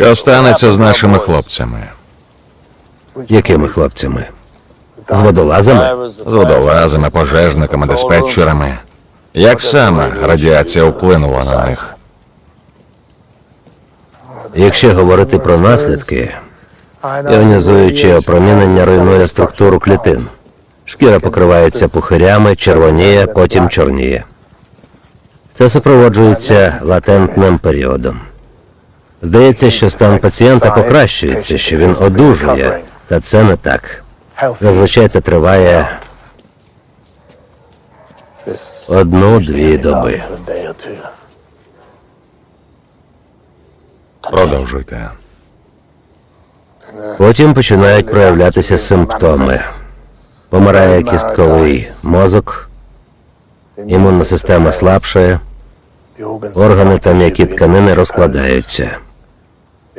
Що станеться з нашими хлопцями? Якими хлопцями? З водолазами? З водолазами, пожежниками, диспетчерами. Як саме радіація вплинула на них? Якщо говорити про наслідки, іонізуюче опромінення руйнує структуру клітин. Шкіра покривається пухирями, червоніє, потім чорніє. Це супроводжується латентним періодом. Здається, що стан пацієнта покращується, що він одужує, та це не так. Зазвичай це триває одну-дві доби. Продовжуйте. Потім починають проявлятися симптоми. Помирає кістковий мозок, імунна система слабшає, органи та м'які тканини розкладаються.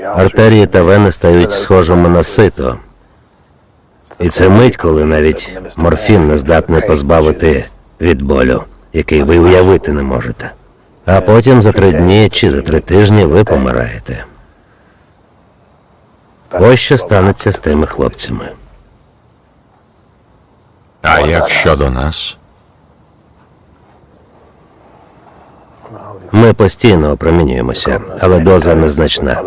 Артерії та вени стають схожими на сито. І це мить, коли навіть морфін не здатний позбавити від болю, який ви уявити не можете. А потім за три дні чи за три тижні ви помираєте. Ось що станеться з тими хлопцями. А як щодо нас? Ми постійно опромінюємося, але доза незначна.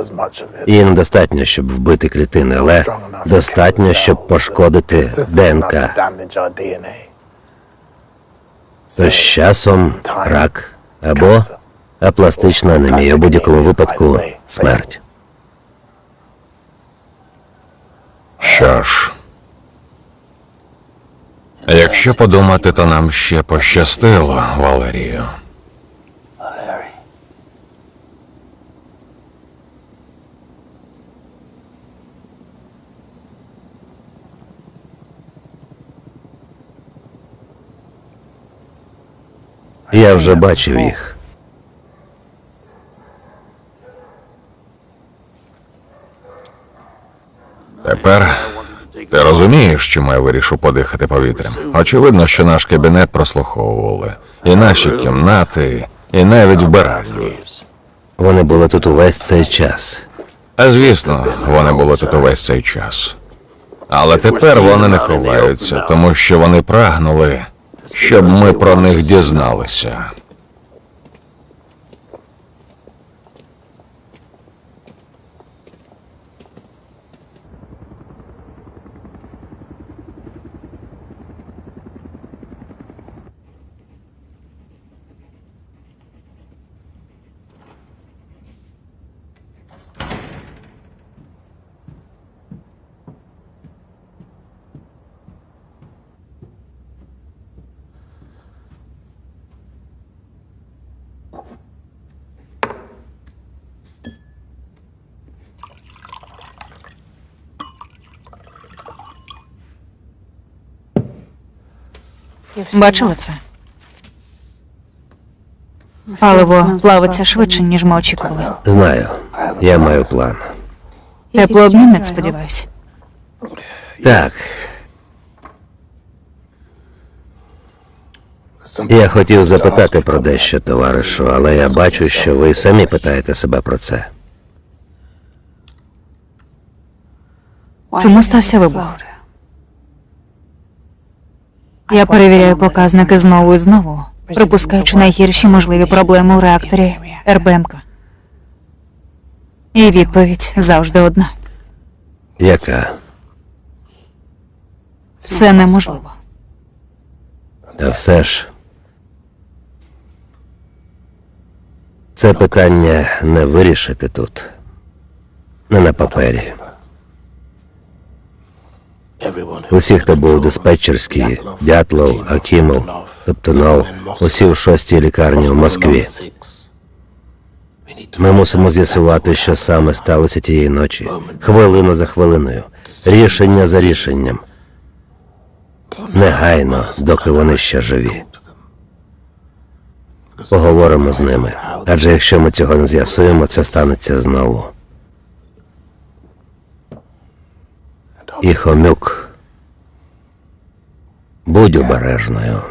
Її недостатньо, щоб вбити клітини, але достатньо, щоб пошкодити ДНК. То з часом рак або апластична анемія, у будь-якому випадку смерть. Що ж. Якщо подумати, то нам ще пощастило, Валерію. Я вже бачив їх. Тепер ти розумієш, чому я вирішив подихати повітрям? Очевидно, що наш кабінет прослуховували. І наші кімнати, і навіть вбиральні. Вони були тут увесь цей час. А звісно, вони були тут увесь цей час. Але тепер вони не ховаються, тому що вони прагнули, щоб ми про них дізналися. Бачили це? Паливо плавиться швидше, ніж ми очікували. Знаю, я маю план. Теплообмінник, сподіваюсь. Так. Я хотів запитати про дещо, товаришу, але я бачу, що ви самі питаєте себе про це. Чому стався вибух? Я перевіряю показники знову і знову, припускаючи найгірші можливі проблеми у реакторі РБМК. І відповідь завжди одна: Яка? це неможливо. Та все ж. Це питання не вирішити тут. Не на папері. Усі, хто був у диспетчерській, Дятлов, Акімов, Топтунов, усі в шостій лікарні в Москві. Ми мусимо з'ясувати, що саме сталося тієї ночі, хвилину за хвилиною, рішення за рішенням. Негайно, доки вони ще живі. Поговоримо з ними. Адже якщо ми цього не з'ясуємо, це станеться знову. І хомюк. Будь обережною.